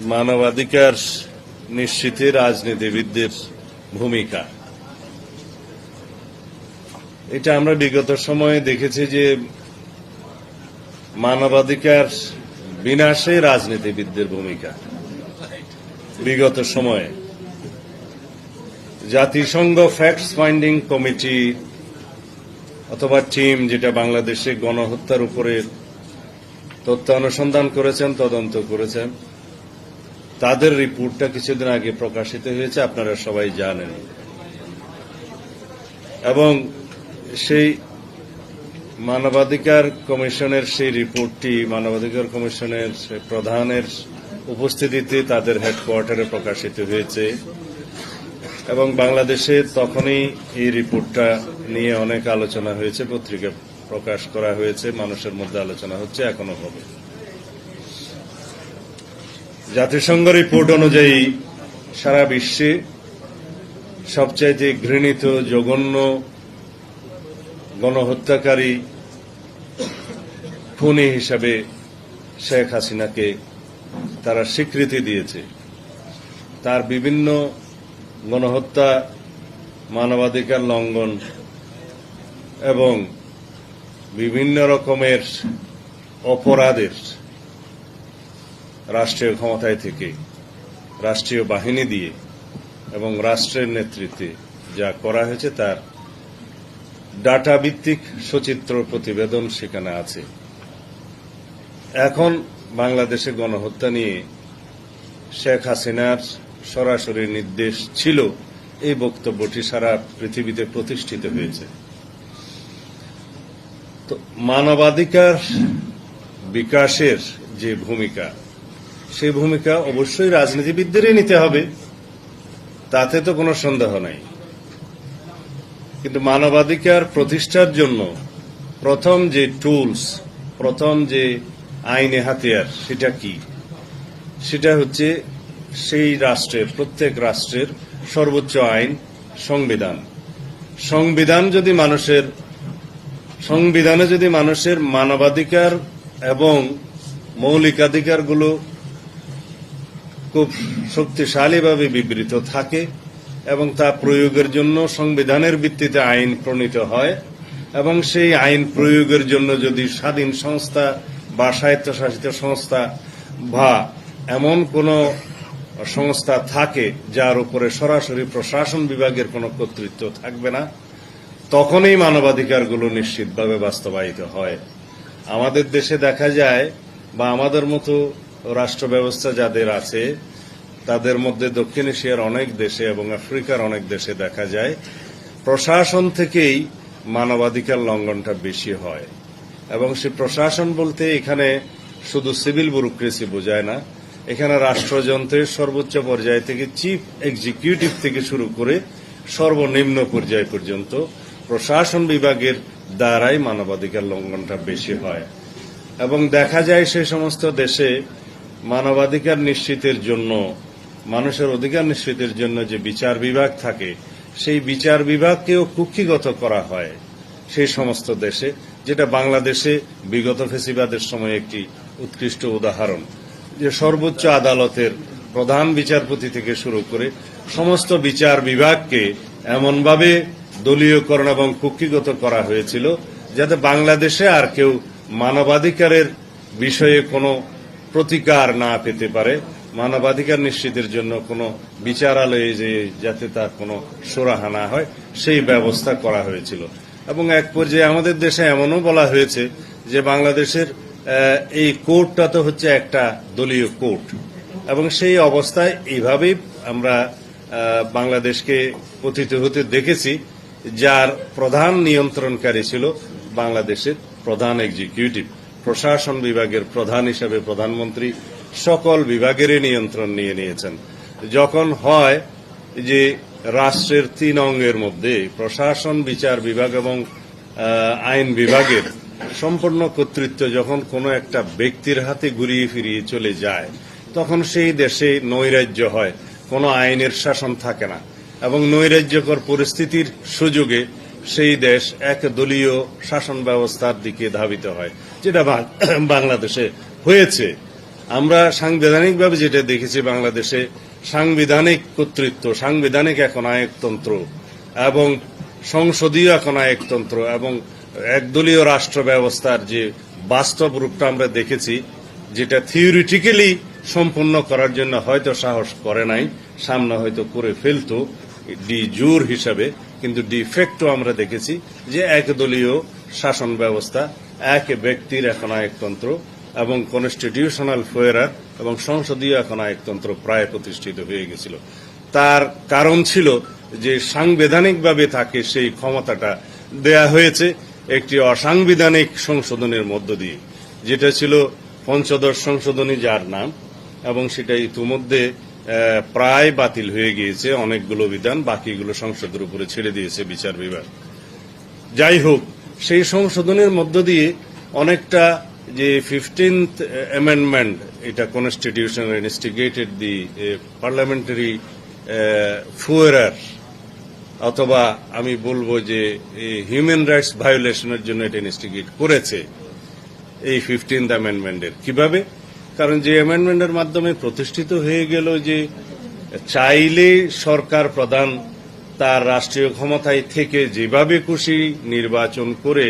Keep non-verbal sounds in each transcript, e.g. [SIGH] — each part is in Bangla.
মানবাধিকার নিশ্চিতে রাজনীতিবিদদের ভূমিকা। এটা আমরা বিগত সময়ে দেখেছি যে মানবাধিকার বিনাশে রাজনীতিবিদদের ভূমিকা। বিগত সময়ে। জাতিসংঘ ফ্যাক্টস ফাইন্ডিং কমিটি অথবা টিম যেটা বাংলাদেশে গণহত্যার উপরে তথ্য অনুসন্ধান করেছেন, তদন্ত করেছেন তাদের রিপোর্টটা কিছুদিন আগে প্রকাশিত হয়েছে, আপনারা সবাই জানেন। এবং সেই মানবাধিকার কমিশনের সেই রিপোর্টটি, মানবাধিকার কমিশনের প্রধানের উপস্থিতিতে তাদের হেডকোয়ার্টারে প্রকাশিত হয়েছে। এবং বাংলাদেশে তখনই এই রিপোর্টটা নিয়ে অনেক আলোচনা হয়েছে, পত্রিকা প্রকাশ করা হয়েছে, মানুষের মধ্যে আলোচনা হচ্ছে এখনও হবে। জাতিসংঘ রিপোর্ট অনুযায়ী সারা বিশ্বে সবচাইতে ঘৃণিত, জঘন্য গণহত্যাকারী খুনি হিসাবে শেখ হাসিনাকে তারা স্বীকৃতি দিয়েছে। তার বিভিন্ন গণহত্যা, মানবাধিকার লঙ্ঘন এবং বিভিন্ন রকমের অপরাধের রাষ্ট্রীয় ক্ষমতায় থেকে, রাষ্ট্রীয় বাহিনী দিয়ে এবং রাষ্ট্রের নেতৃত্বে যা করা হয়েছে তার ডাটা ভিত্তিক সচিত্র প্রতিবেদন সেখানে আছে। এখন বাংলাদেশে গণহত্যা নিয়ে শেখ হাসিনার সরাসরি নির্দেশ ছিল, এই বক্তব্যটি সারা পৃথিবীতে প্রতিষ্ঠিত হয়েছে। তো মানবাধিকার বিকাশের যে ভূমিকা সেই ভূমিকা অবশ্যই রাজনীতিবিদদেরই নিতে হবে। তাতে তো কোনো সন্দেহ নাই। কিন্তু মানবাধিকার প্রতিষ্ঠার জন্য প্রথম যে টুলস প্রথম যে আইনে হাতিয়ার, সেটা কি? সেটা হচ্ছে সেই রাষ্ট্রের, প্রত্যেক রাষ্ট্রের সর্বোচ্চ আইন, সংবিধান। সংবিধান যদি মানুষের, সংবিধানে যদি মানুষের মানবাধিকার এবং মৌলিকাধিকারগুলো খুব শক্তিশালীভাবে বিবৃত থাকে এবং তা প্রয়োগের জন্য সংবিধানের ভিত্তিতে আইন প্রণীত হয় এবং সেই আইন প্রয়োগের জন্য যদি স্বাধীন সংস্থা বা স্বায়ত্তশাসিত সংস্থা বা এমন কোন সংস্থা থাকে যার উপরে সরাসরি প্রশাসন বিভাগের কোনো কর্তৃত্ব থাকবে না, তখনই মানবাধিকারগুলো নিশ্চিতভাবে বাস্তবায়িত হয়। আমাদের দেশে দেখা যায় বা আমাদের মতো রাষ্ট্র ব্যবস্থা যাদের আছে, তাদের মধ্যে দক্ষিণ এশিয়ার অনেক দেশে এবং আফ্রিকার অনেক দেশে দেখা যায়, প্রশাসন থেকেই মানবাধিকার লঙ্ঘনটা বেশি হয়। এবং সে প্রশাসন বলতে এখানে শুধু সিভিল ব্যুরোক্রেসি বোঝায় না, এখানে রাষ্ট্রযন্ত্রের সর্বোচ্চ পর্যায় থেকে চিফ এক্সিকিউটিভ থেকে শুরু করে সর্বনিম্ন পর্যায় পর্যন্ত প্রশাসন বিভাগের দ্বারাই মানবাধিকার লঙ্ঘনটা বেশি হয়। এবং দেখা যায় সেই সমস্ত দেশে মানবাধিকার নিশ্চিতের জন্য, মানুষের অধিকার নিশ্চিতের জন্য যে বিচার বিভাগ থাকে, সেই বিচার বিভাগকেও কুক্ষিগত করা হয় সেই সমস্ত দেশে, যেটা বাংলাদেশে বিগত ফেসিবাদের সময় একটি উৎকৃষ্ট উদাহরণ। যে সর্বোচ্চ আদালতের প্রধান বিচারপতি থেকে শুরু করে সমস্ত বিচার বিভাগকে এমনভাবে দলীয়করণ এবং কুক্ষিগত করা হয়েছিল, যাতে বাংলাদেশে আর কেউ মানবাধিকারের বিষয়ে কোনো প্রতিকার না পেতে পারে, মানবাধিকার নিশ্চিতের জন্য কোনো বিচারালয়ে যে যাতে তার কোনো সুরাহা না হয়, সেই ব্যবস্থা করা হয়েছিল। এবং এক পর্যায়ে আমাদের দেশে এমনও বলা হয়েছে যে বাংলাদেশের এই কোর্টটা তো হচ্ছে একটা দলীয় কোর্ট। এবং সেই অবস্থায় এইভাবেই আমরা বাংলাদেশকে পতিত হতে দেখেছি, যার প্রধান নিয়ন্ত্রণকারী ছিল বাংলাদেশের প্রধান এক্সিকিউটিভ। প্রশাসন বিভাগের প্রধান হিসেবে প্রধানমন্ত্রী সকল বিভাগেরই নিয়ন্ত্রণ নিয়ে নিয়েছেন। যখন হয় যে রাষ্ট্রের তিন অঙ্গের মধ্যে প্রশাসন, বিচার বিভাগ এবং আইন বিভাগের সম্পূর্ণ কর্তৃত্ব যখন কোনো একটা ব্যক্তির হাতে ঘুরিয়ে ফিরিয়ে চলে যায়, তখন সেই দেশে নৈরাজ্য হয়, কোনো আইনের শাসন থাকে না এবং নৈরাজ্যকর পরিস্থিতির সুযোগে সেই দেশ এক দলীয় শাসন ব্যবস্থার দিকে ধাবিত হয়। যেটা [CLEARS THROAT] বাংলাদেশে হয়েছে। আমরা সাংবিধানিকভাবে যেটা দেখেছি, বাংলাদেশে সাংবিধানিক কর্তৃত্ব, সাংবিধানিক এখন আয়কতন্ত্র এবং সংসদীয় এখন আয়কতন্ত্র এবং একদলীয় রাষ্ট্র ব্যবস্থার যে বাস্তব রূপটা আমরা দেখেছি, যেটা থিওরিটিক্যালি সম্পূর্ণ করার জন্য হয়তো সাহস করে নাই, সামনে হয়তো করে ফেলতো, ডি জোর হিসাবে, কিন্তু ডিফেক্টও আমরা দেখেছি যে একদলীয় শাসন ব্যবস্থা, এক ব্যক্তির এখন আয়কতন্ত্র এবং কনস্টিটিউশনাল ফোয়ারার এবং সংসদীয় এখন আয়কতন্ত্র প্রায় প্রতিষ্ঠিত হয়ে গেছিল। তার কারণ ছিল যে সাংবিধানিকভাবে তাকে সেই ক্ষমতাটা দেয়া হয়েছে একটি অসাংবিধানিক সংশোধনের মধ্য দিয়ে, যেটা ছিল পঞ্চদশ সংশোধনী যার নাম, এবং সেটা ইতিমধ্যে প্রায় বাতিল হয়ে গিয়েছে। অনেকগুলো বিধান বাকিগুলো সংসদের উপরে ছেড়ে দিয়েছে বিচার বিভাগ। যাই হোক সেই সংশোধনের মধ্য দিয়ে অনেকটা যে ফিফটিন্থ অ্যামেন্ডমেন্ট এটা constitution instigated the parliamentary fuhrer অথবা আমি বলব যে হিউম্যান রাইটস ভায়োলেশনের জন্য এটা ইনস্টিগেট করেছে এই ফিফটিন্থ অ্যামেন্ডমেন্টের কীভাবে? কারণ যে অ্যামেন্ডমেন্টের মাধ্যমে প্রতিষ্ঠিত হয়ে গেল যে, চাইলে সরকার প্রধান তার রাষ্ট্রীয় ক্ষমতায় থেকে যেভাবে খুশি নির্বাচন করে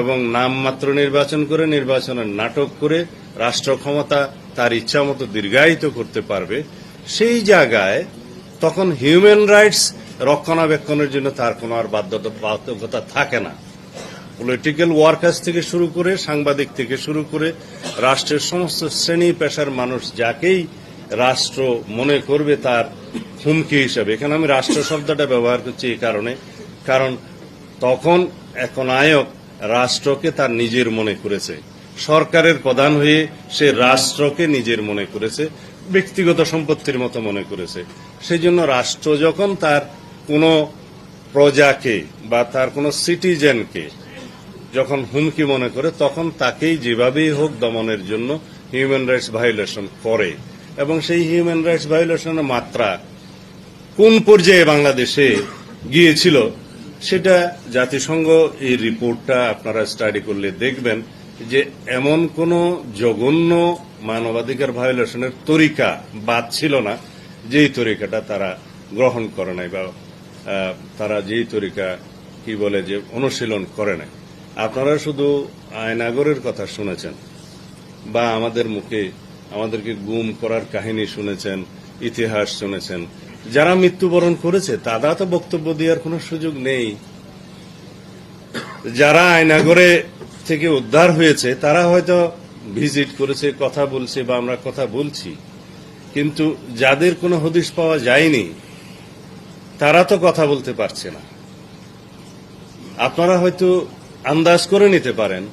এবং নামমাত্র নির্বাচন করে, নির্বাচনের নাটক করে রাষ্ট্র ক্ষমতা তার ইচ্ছা মতো দীর্ঘায়িত করতে পারবে, সেই জায়গায় তখন হিউম্যান রাইটস রক্ষণাবেক্ষণের জন্য তার কোনো আর বাধ্যতা বাধ্যকতা থাকে না। পলিটিক্যাল ওয়ার্কার্স থেকে শুরু করে, সাংবাদিক থেকে শুরু করে, রাষ্ট্রের সমস্ত শ্রেণি পেশার মানুষ যাকেই রাষ্ট্র মনে করবে তার হুমকি হিসাবে। এখানে আমি রাষ্ট্র শব্দটা ব্যবহার করছি এই কারণে। কারণ তখন এক নায়ক রাষ্ট্রকে তার নিজের মনে করেছে। সরকারের প্রধান হয়ে সে রাষ্ট্রকে নিজের মনে করেছে, ব্যক্তিগত সম্পত্তির মতো মনে করেছে। সেই জন্য রাষ্ট্র যখন তার কোনো প্রজাকে বা তার কোনো সিটিজেনকে যখন হুমকি মনে করে, তখন তাকেই যেভাবেই হোক দমনের জন্য হিউম্যান রাইটস ভায়োলেশন করে। এবং সেই হিউম্যান রাইটস ভায়োলেশনের মাত্রা কোন পর্যায়ে বাংলাদেশে গিয়েছিল, সেটা জাতিসংঘ এই রিপোর্টটা আপনারা স্টাডি করলে দেখবেন যে এমন কোন জঘন্য মানবাধিকার ভায়োলেশনের তরিকা বাদ ছিল না, যেই তরিকাটা তারা গ্রহণ করে নাই বা তারা যেই তরিকা কি বলে যে অনুশীলন করে নাই। আপনারা শুধু আয়নাগরের কথা শুনেছেন বা আমাদের মুখে আমাদেরকে গুম করার কাহিনী শুনেছেন, ইতিহাস শুনেছেন। যারা মৃত্যুবরণ করেছে, তারা তো বক্তব্য দেওয়ার কোনো সুযোগ নেই। যারা আয়নাগরে থেকে উদ্ধার হয়েছে, তারা হয়তো ভিজিট করেছে, কথা বলছে বা আমরা কথা বলছি। কিন্তু যাদের কোনো হদিশ পাওয়া যায়নি, তারা তো কথা বলতে পারছে না। আপনারা হয়তো আন্দাজ করে নিতে পারেন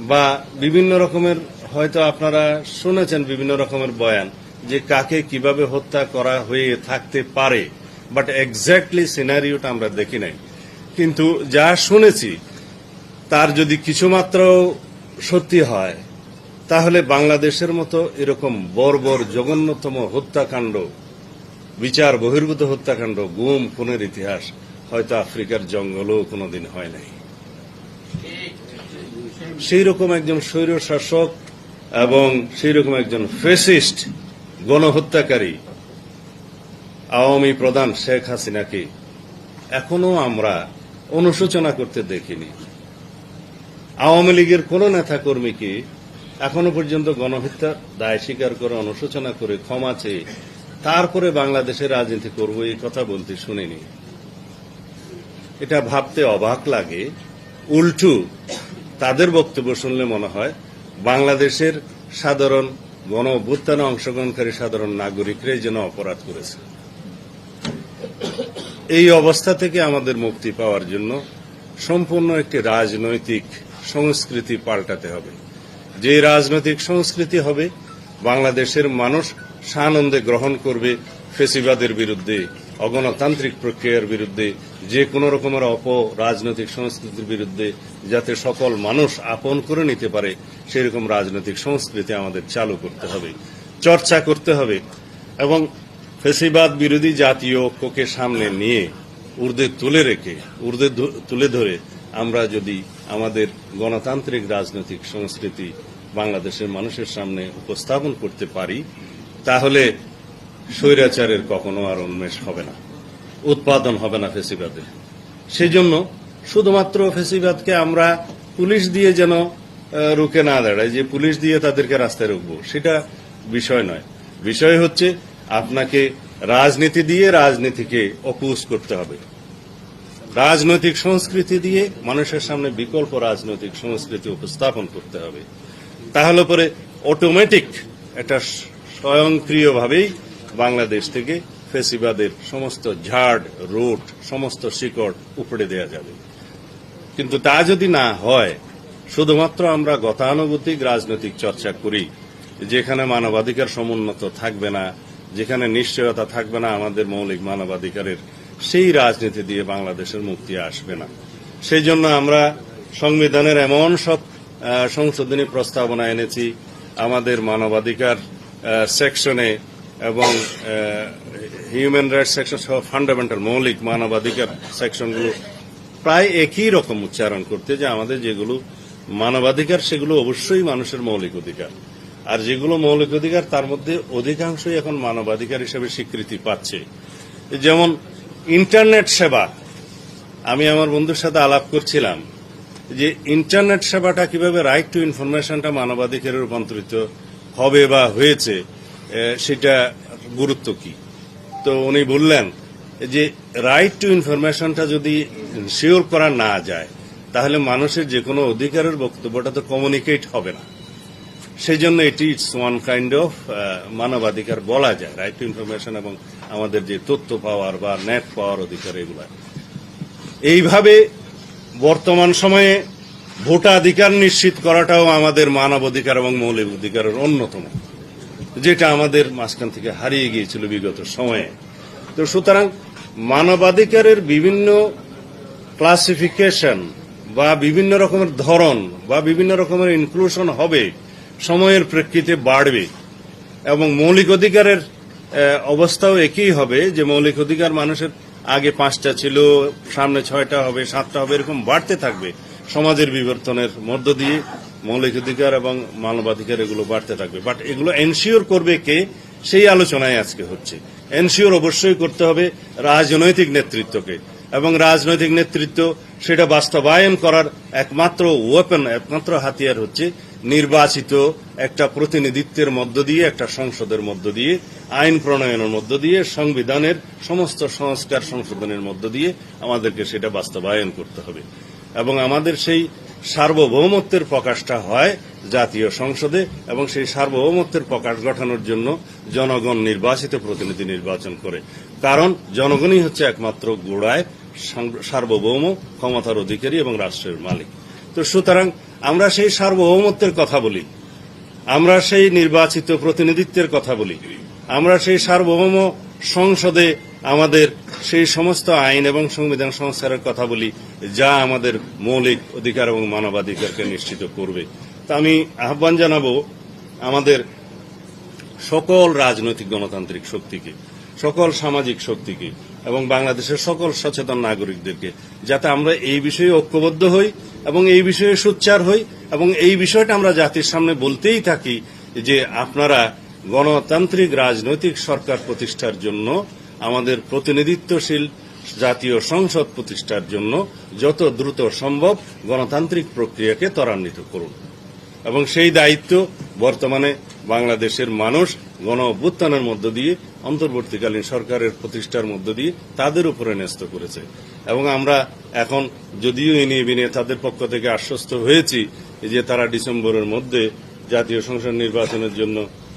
বা বিভিন্ন রকমের হয়তো আপনারা শুনেছেন বিভিন্ন রকমের বয়ান যে কাকে কীভাবে হত্যা করা হয়ে থাকতে পারে বাট এক্স্যাক্টলি সিনারিওটা আমরা দেখি নাই। কিন্তু যা শুনেছি তার যদি কিছুমাত্র সত্যি হয় তাহলে বাংলাদেশের মতো এরকম বর্বর জঘন্যতম হত্যাকাণ্ড বিচার বহির্ভূত হত্যাকাণ্ড গুম খুনের ইতিহাস হয়তো আফ্রিকার জঙ্গলেও কোনোদিন হয় নাই। সেই রকম একজন স্বৈর শাসক এবং সেই রকম একজন ফেসিস্ট গণহত্যাকারী, আওয়ামী প্রধান শেখ হাসিনাকে এখনও আমরা অনুশোচনা করতে দেখিনি। আওয়ামী লীগের কোন নেতা কর্মীকে এখনও পর্যন্ত গণহত্যা দায় স্বীকার করে, অনুশোচনা করে, ক্ষমা চেয়ে তারপরে বাংলাদেশের রাজনীতি করব এই কথা বলতে শুনিনি। এটা ভাবতে অবাক লাগে। উল্টু তাদের বক্তব্য শুনলে মনে হয় বাংলাদেশের সাধারণ গণ অভ্যুত্থানে অংশগ্রহণকারী সাধারণ নাগরিকরাই যেন অপরাধ করেছে। এই অবস্থা থেকে আমাদের মুক্তি পাওয়ার জন্য সম্পূর্ণ একটি রাজনৈতিক সংস্কৃতি পাল্টাতে হবে। যে রাজনৈতিক সংস্কৃতি হবে, বাংলাদেশের মানুষ সানন্দে গ্রহণ করবে ফেসিবাদের বিরুদ্ধে, অগণতান্ত্রিক প্রক্রিয়ার বিরুদ্ধে যে কোনো রকমের অপ রাজনৈতিক সংস্কৃতির বিরুদ্ধে যাতে সকল মানুষ আপন করে নিতে পারে, সেরকম রাজনৈতিক সংস্কৃতি আমাদের চালু করতে হবে, চর্চা করতে হবে এবং ফেসিবাদ বিরোধী জাতীয় ঐক্যকে সামনে নিয়ে উর্দে তুলে রেখে উর্দে তুলে ধরে আমরা যদি আমাদের গণতান্ত্রিক রাজনৈতিক সংস্কৃতি বাংলাদেশের মানুষের সামনে উপস্থাপন করতে পারি, তাহলে স্বৈরাচারের কখনো আর উন্মেষ হবে না। উৎপাদন হবে না ফেসিবাদের। সেই জন্য শুধুমাত্র ফেসিবাদকে আমরা পুলিশ দিয়ে যেন রুখে না দাঁড়ায়, যে পুলিশ দিয়ে তাদেরকে রাস্তায় রুখবো, সেটা বিষয় নয়। বিষয় হচ্ছে আপনাকে রাজনীতি দিয়ে রাজনীতিকে অপুষ করতে হবে। রাজনৈতিক সংস্কৃতি দিয়ে মানুষের সামনে বিকল্প রাজনৈতিক সংস্কৃতি উপস্থাপন করতে হবে। তাহলে পরে অটোমেটিক একটা স- স্বয়ংক্রিয়ভাবেই বাংলাদেশ থেকে ফেসিবাদের সমস্ত ঝাড়, রুট, সমস্ত শিকড় উপড়ে দেওয়া যাবে। কিন্তু তা যদি না হয়, শুধুমাত্র আমরা গতানুগতিক রাজনৈতিক চর্চা করি, যেখানে মানবাধিকার সমুন্নত থাকবে না, যেখানে নিশ্চয়তা থাকবে না আমাদের মৌলিক মানবাধিকারের, সেই রাজনীতি দিয়ে বাংলাদেশের মুক্তি আসবে না। সেই জন্য আমরা সংবিধানের এমন সব সংশোধনী প্রস্তাবনা এনেছি, আমাদের মানবাধিকার সেকশনে এবং হিউম্যান রাইটস সেকশন সহ ফান্ডামেন্টাল মৌলিক মানবাধিকার সেকশনগুলো প্রায় একই রকম উচ্চারণ করতে যে আমাদের যেগুলো মানবাধিকার, সেগুলো অবশ্যই মানুষের মৌলিক অধিকার। আর যেগুলো মৌলিক অধিকার, তার মধ্যে অধিকাংশই এখন মানবাধিকার হিসেবে স্বীকৃতি পাচ্ছে। যেমন ইন্টারনেট সেবা। আমি আমার বন্ধুর সাথে আলাপ করছিলাম যে ইন্টারনেট সেবাটা কীভাবে রাইট টু ইনফরমেশনটা মানবাধিকারে রূপান্তরিত হবে বা হয়েছে সেটা গুরুত্ব কি? তো উনি বললেন যে রাইট টু ইনফরমেশনটা যদি শিওর করা না যায়, তাহলে মানুষের যে কোনো অধিকারের বক্তব্যটা তো কমিউনিকেট হবে না। সেই জন্য এটি ইটস ওয়ান কাইন্ড অফ মানবাধিকার বলা যায় রাইট টু ইনফরমেশন এবং আমাদের যে তথ্য পাওয়ার বা নেট পাওয়ার অধিকার এগুলো। এইভাবে বর্তমান সময়ে ভোটাধিকার নিশ্চিত করাটাও আমাদের মানবাধিকার এবং মৌলিক অধিকারের অন্যতম। যেটা আমাদের মাঝখান থেকে হারিয়ে গিয়েছিল বিগত সময়ে। তো সুতরাং মানবাধিকারের বিভিন্ন ক্লাসিফিকেশন বা বিভিন্ন রকমের ধরন বা বিভিন্ন রকমের ইনক্লুশন হবে, সময়ের প্রেক্ষিতে বাড়বে এবং মৌলিক অধিকারের অবস্থাও একই হবে যে মৌলিক অধিকার মানুষের আগে পাঁচটা ছিল, সামনে ছয়টা হবে, সাতটা হবে, এরকম বাড়তে থাকবে সমাজের বিবর্তনের মধ্য দিয়ে। মৌলিক অধিকার এবং মানবাধিকার এগুলো বাড়তে থাকবে। বাট এগুলো এনশিওর করবে কে? সেই আলোচনায় আজকে হচ্ছে। এনশিওর অবশ্যই করতে হবে রাজনৈতিক নেতৃত্বকে। এবং রাজনৈতিক নেতৃত্ব সেটা বাস্তবায়ন করার একমাত্র ওয়েপন একমাত্র হাতিয়ার হচ্ছে নির্বাচিত একটা প্রতিনিধিত্বের মধ্য দিয়ে, একটা সংসদের মধ্য দিয়ে, আইন প্রণয়নের মধ্য দিয়ে, সংবিধানের সমস্ত সংস্কার সংশোধনের মধ্য দিয়ে আমাদেরকে সেটা বাস্তবায়ন করতে হবে। এবং আমাদের সেই সার্বভৌমত্বের প্রকাশটা হয় জাতীয় সংসদে এবং সেই সার্বভৌমত্বের প্রকাশ ঘটানোর জন্য জনগণ নির্বাচিত প্রতিনিধি নির্বাচন করে। কারণ জনগণই হচ্ছে একমাত্র গোড়ায় সার্বভৌম, ক্ষমতার অধিকারী এবং রাষ্ট্রের মালিক। তো সুতরাং আমরা সেই সার্বভৌমত্বের কথা বলি। আমরা সেই নির্বাচিত প্রতিনিধিত্বের কথা বলি। আমরা সেই সার্বভৌম সংসদে আমাদের সেই সমস্ত আইন এবং সংবিধান সংস্কারের কথা বলি, যা আমাদের মৌলিক অধিকার এবং মানবাধিকারকে নিশ্চিত করবে। তা আমি আহ্বান জানাব আমাদের সকল রাজনৈতিক গণতান্ত্রিক শক্তিকে, সকল সামাজিক শক্তিকে এবং বাংলাদেশের সকল সচেতন নাগরিকদেরকে, যাতে আমরা এই বিষয়ে ঐক্যবদ্ধ হই এবং এই বিষয়ে সোচ্চার হই এবং এই বিষয়টা আমরা জাতির সামনে বলতেই থাকি যে আপনারা গণতান্ত্রিক রাজনৈতিক সরকার প্রতিষ্ঠার জন্য আমাদের প্রতিনিধিত্বশীল জাতীয় সংসদ প্রতিষ্ঠার জন্য যত দ্রুত সম্ভব গণতান্ত্রিক প্রক্রিয়াকে ত্বরান্বিত করুন। এবং সেই দায়িত্ব বর্তমানে বাংলাদেশের মানুষ গণ অভ্যুত্থানের মধ্য দিয়ে, অন্তর্বর্তীকালীন সরকারের প্রতিষ্ঠার মধ্য দিয়ে তাদের উপরে ন্যস্ত করেছে। এবং আমরা এখন যদিও এ নিয়ে বিনিয়ে তাদের পক্ষ থেকে আশ্বস্ত হয়েছি যে তারা ডিসেম্বরের মধ্যে জাতীয় সংসদ নির্বাচনের জন্য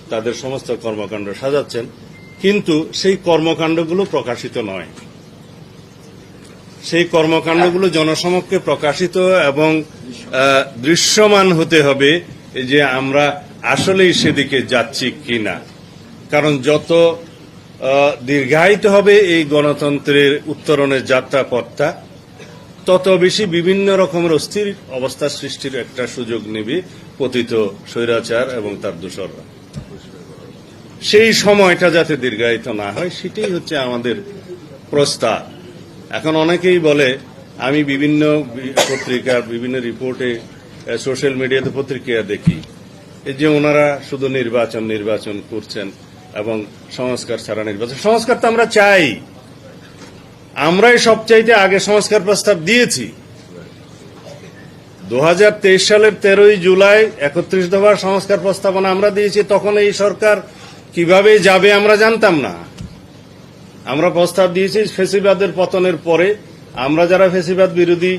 তাদের সমস্ত কর্মকাণ্ড সাজাচ্ছেন কিন্তু সেই কর্মকাণ্ডগুলো প্রকাশিত নয়। সেই কর্মকাণ্ডগুলো জনসমক্ষে প্রকাশিত এবং দৃশ্যমান হতে হবে যে আমরা আসলেই সেদিকে যাচ্ছি কিনা। কারণ যত দীর্ঘায়িত হবে এই গণতন্ত্রের উত্তরণের যাত্রাপথটা, তত বেশি বিভিন্ন রকমের অস্থির অবস্থা সৃষ্টির একটা সুযোগ নেবে পতিত স্বৈরাচার এবং তার দোসররা। সেই সময়টা যাতে দীর্ঘায়িত না হয়, সেটাই হচ্ছে আমাদের প্রস্তাব। এখন অনেকেই বলে, আমি বিভিন্ন বি- পত্রিকা, বিভিন্ন রিপোর্টে সোশ্যাল মিডিয়াতে পত্রিকা দেখি, যে ওনারা শুধু নির্বাচন নির্বাচন করছেন এবং সংস্কার ছাড়া নির্বাচন। সংস্কার তো আমরা চাই। আমরাই সবচাইতে আগে সংস্কার প্রস্তাব দিয়েছি। দুহাজার তেইশ সালের তেরোই জুলাই একত্রিশ দফার সংস্কার প্রস্তাবনা আমরা দিয়েছি তখন এই সরকার কীভাবে যাবে আমরা জানতাম না। আমরা প্রস্তাব দিয়েছি ফেসিবাদের পতনের পরে আমরা যারা ফেসিবাদ বিরোধী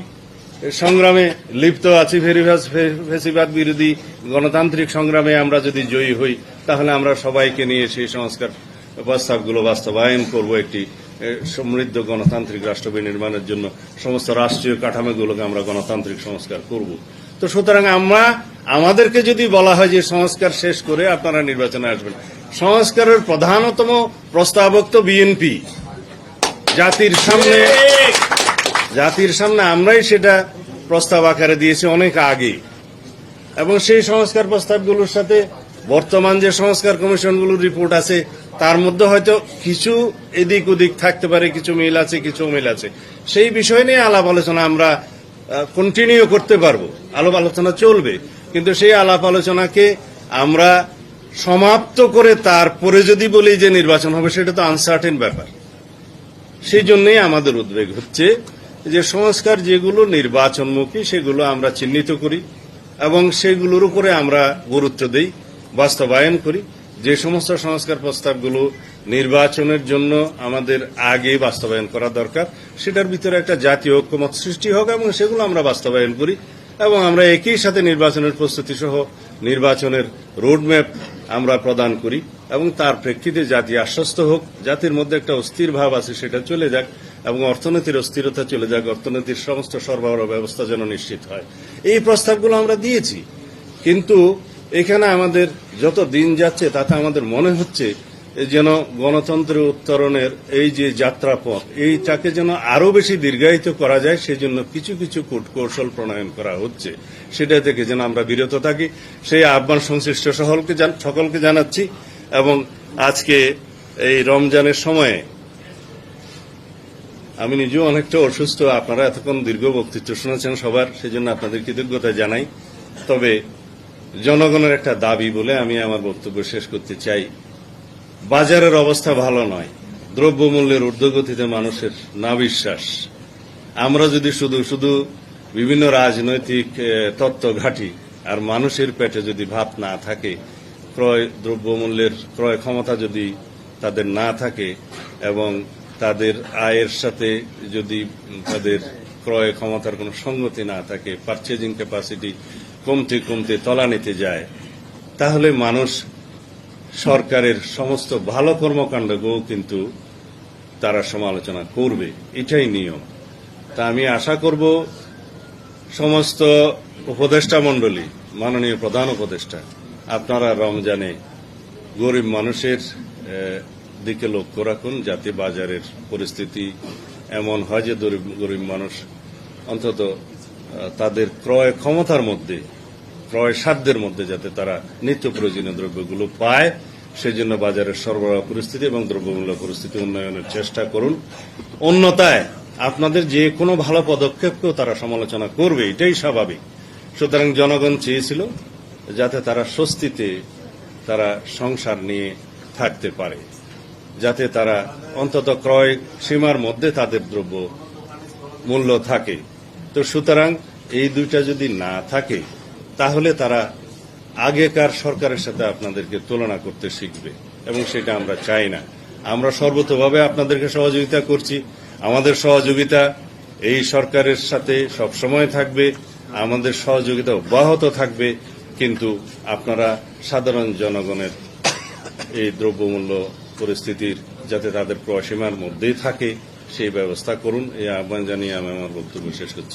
সংগ্রামে লিপ্ত আছি ফেরিবাস- ফে- ফেসিবাদ বিরোধী গণতান্ত্রিক সংগ্রামে আমরা যদি জয়ী হই, তাহলে আমরা সবাইকে নিয়ে সেই সংস্কার প্রস্তাবগুলো বাস্তবায়ন করব একটি সমৃদ্ধ গণতান্ত্রিক রাষ্ট্র নির্মাণের জন্য। সমস্ত রাষ্ট্রীয় কাঠামোগুলোকে আমরা গণতান্ত্রিক সংস্কার করব। তো সুতরাং আমরা আমাদেরকে যদি বলা হয় যে সংস্কার শেষ করে আপনারা নির্বাচনে আসবেন। সংস্কারের প্রধানতম প্রস্তাবক তো বিএনপি জাতির সামনে জাতির সামনে আমরাই সেটা প্রস্তাব আকারে দিয়েছি অনেক আগে। এবং সেই সংস্কার প্রস্তাবগুলোর সাথে বর্তমান যে সংস্কার কমিশনগুলোর রিপোর্ট আছে, তার মধ্যে হয়তো কিছু এদিক ওদিক থাকতে পারে, কিছু মিল আছে, কিছু মিল আছে। সেই বিষয় নিয়ে আলাপ আলোচনা আমরা কন্টিনিউ করতে পারব। আলাপ আলোচনা চলবে। কিন্তু সেই আলাপ আলোচনাকে আমরা সমাপ্ত করে তারপরে যদি বলি যে নির্বাচন হবে, সেটা তো আনসার্টেন ব্যাপার। সেই জন্যই আমাদের উদ্বেগ হচ্ছে যে সংস্কার যেগুলো নির্বাচনমুখী, সেগুলো আমরা চিহ্নিত করি এবং সেগুলোর উপরে আমরা গুরুত্ব দিই, বাস্তবায়ন করি। যে সমস্ত সংস্কার প্রস্তাবগুলো নির্বাচনের জন্য আমাদের আগে বাস্তবায়ন করা দরকার, সেটার ভিতরে একটা জাতীয় ঐক্যমত সৃষ্টি হোক এবং সেগুলো আমরা বাস্তবায়ন করি। এবং আমরা একই সাথে নির্বাচনের প্রস্তুতি সহ নির্বাচনের রোডম্যাপ আমরা প্রদান করি এবং তার প্রেক্ষিতে জাতি আশ্বস্ত হোক, জাতির মধ্যে একটা অস্থির ভাব আছে, সেটা চলে যাক এবং অর্থনীতির অস্থিরতা চলে যাক, অর্থনীতির সমস্ত সরবরাহ ব্যবস্থা যেন নিশ্চিত হয়। এই প্রস্তাবগুলো আমরা দিয়েছি। কিন্তু এখানে আমাদের যত দিন যাচ্ছে, তাতে আমাদের মনে হচ্ছে যেন গণতন্ত্রের উত্তরণের এই যে যাত্রাপথ, এইটাকে যেন আরও বেশি দীর্ঘায়িত করা যায়, সেজন্য কিছু কিছু কূট কৌশল প্রণয়ন করা হচ্ছে। সেটা থেকে যেন আমরা বিরত থাকি। সেই আহ্বান সংশ্লিষ্ট সকলকে সকলকে জানাচ্ছি এবং আজকে এই রমজানের সময়ে আমি নিজেও অনেকটা অসুস্থ, আপনারা এতক্ষণ দীর্ঘ বক্তৃত্ব শুনেছেন সবার, সেজন্য আপনাদের কৃতজ্ঞতা জানাই। তবে জনগণের একটা দাবি বলে আমি আমার বক্তব্য শেষ করতে চাই। বাজারের অবস্থা ভালো নয়। দ্রব্যমূল্যের ঊর্ধ্বগতিতে মানুষের না বিশ্বাস আমরা যদি শুধু শুধু বিভিন্ন রাজনৈতিক তত্ত্ব ঘাটি, আর মানুষের পেটে যদি ভাত না থাকে, ক্রয়, দ্রব্যমূল্যের ক্রয় ক্ষমতা যদি তাদের না থাকে, এবং তাদের আয়ের সাথে যদি তাদের ক্রয় ক্ষমতার কোনো সঙ্গতি না থাকে পারচেজিং ক্যাপাসিটি কমতে কমতে তলানিতে যায়, তাহলে মানুষ সরকারের সমস্ত ভালো কর্মকাণ্ডকেও কিন্তু তারা সমালোচনা করবে। এটাই নিয়ম। তা আমি আশা করব সমস্ত উপদেষ্টা মণ্ডলী, মাননীয় প্রধান উপদেষ্টা, আপনারা রমজানে গরিব মানুষের দিকে লক্ষ্য রাখুন যাতে বাজারের পরিস্থিতি এমন হয় যে গরিব মানুষ অন্তত তাদের ক্রয় ক্ষমতার মধ্যে ক্রয় সাধ্যের মধ্যে যাতে তারা নিত্য প্রয়োজনীয় দ্রব্যগুলো পায়, সেজন্য বাজারের সরবরাহ পরিস্থিতি এবং দ্রব্যমূল্য পরিস্থিতি উন্নয়নের চেষ্টা করুন। অন্যতায় আপনাদের যে কোনো ভালো পদক্ষেপকেও তারা সমালোচনা করবে, এটাই স্বাভাবিক। সুতরাং জনগণ চেয়েছিল যাতে তারা স্বস্তিতে তারা সংসার নিয়ে থাকতে পারে, যাতে তারা অন্তত ক্রয় সীমার মধ্যে তাদের দ্রব্য মূল্য থাকে। তো সুতরাং এই দুইটা যদি না থাকে তাহলে তারা আগেকার সরকারের সাথে আপনাদেরকে তুলনা করতে শিখবে, এবং সেটা আমরা চাই না। আমরা সর্বতভাবে আপনাদেরকে সহযোগিতা করছি। আমাদের সহযোগিতা এই সরকারের সাথে সব সময় থাকবে, আমাদের সহযোগিতা অব্যাহত থাকবে, কিন্তু আপনারা সাধারণ জনগণের এই দ্রব্যমূল্য পরিস্থিতির যাতে তাদের প্রসীমার মধ্যেই থাকে, সেই ব্যবস্থা করুন। এই আহ্বান জানিয়ে আমি আমার বক্তব্য শেষ করছি।